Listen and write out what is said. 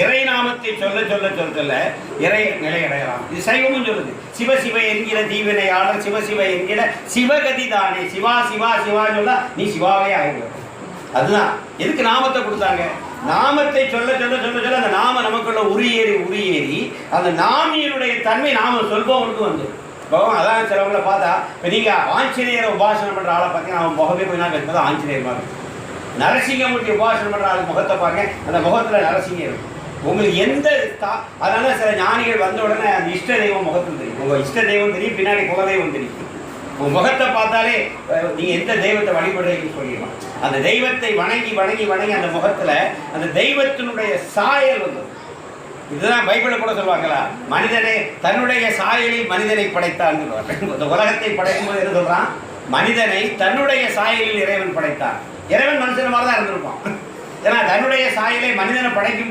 இறை நாமத்தை சொல்ல சொல்ல சொல்ல சொல்ல இறை நிலை அடையலாம். இது சைவமும் சொல்லுது. சிவ சிவ என்கிற தீவினையாளர் சிவ சிவ என்கிற சிவகதி தானே. சிவா சிவா சிவா சொல்ல நீ சிவாவே ஆயிடுவ. அதுதான். எதுக்கு நாமத்தை கொடுத்தாங்க? நாமத்தை சொல்ல சொல்ல சொல்ல சொல்ல அந்த நாம நமக்குள்ள உரியேறி உரியேறி அந்த நாமியனுடைய தன்மை நாம சொல்பவனுக்கு வந்து பகவான் அதான் சிலவங்களை பார்த்தா இப்போ நீங்கள் ஆஞ்சநேயரை உபாசனம் பண்ணுற ஆளை பார்த்தீங்கன்னா அவன் முகமே கொஞ்ச நாள் இருக்கிறது ஆஞ்சநேயர் மாதிரி. நரசிங்கமூர்த்தி உபாசனம் பண்ணுற ஆள் முகத்தை பாருங்க. அந்த முகத்தில் நரசிங்கம் இருக்கும் உங்களுக்கு எந்த தா அதனால சில ஞானிகள் வந்த உடனே அந்த இஷ்ட தெய்வம் முகத்தில் தெரியும். உங்கள் இஷ்ட தெய்வம் தெரியும் பின்னாடி குலதெய்வம் தெரியும். உங்கள் முகத்தை பார்த்தாலே நீங்கள் நீங்க எந்த தெய்வத்தை வழிபடுறீங்கன்னு சொல்லிடலாம் அந்த தெய்வத்தை வணங்கி வணங்கி வணங்கி அந்த முகத்துல அந்த தெய்வத்தினுடைய சாயல் வந்து இதுதான் பைபிளை கூட சொல்லுவாங்களா? மனிதனை தன்னுடைய சாயலில் மனிதனை படைத்தான் இந்த உலகத்தை படைக்கும் போது என்ன சொல்கிறான் மனிதனை தன்னுடைய சாயலில் இறைவன் படைத்தான். இறைவன் மனுஷன் மாதிரி தான் இருந்திருப்பான். ஏன்னா தன்னுடைய சாயலை மனிதனை படைக்கும் போது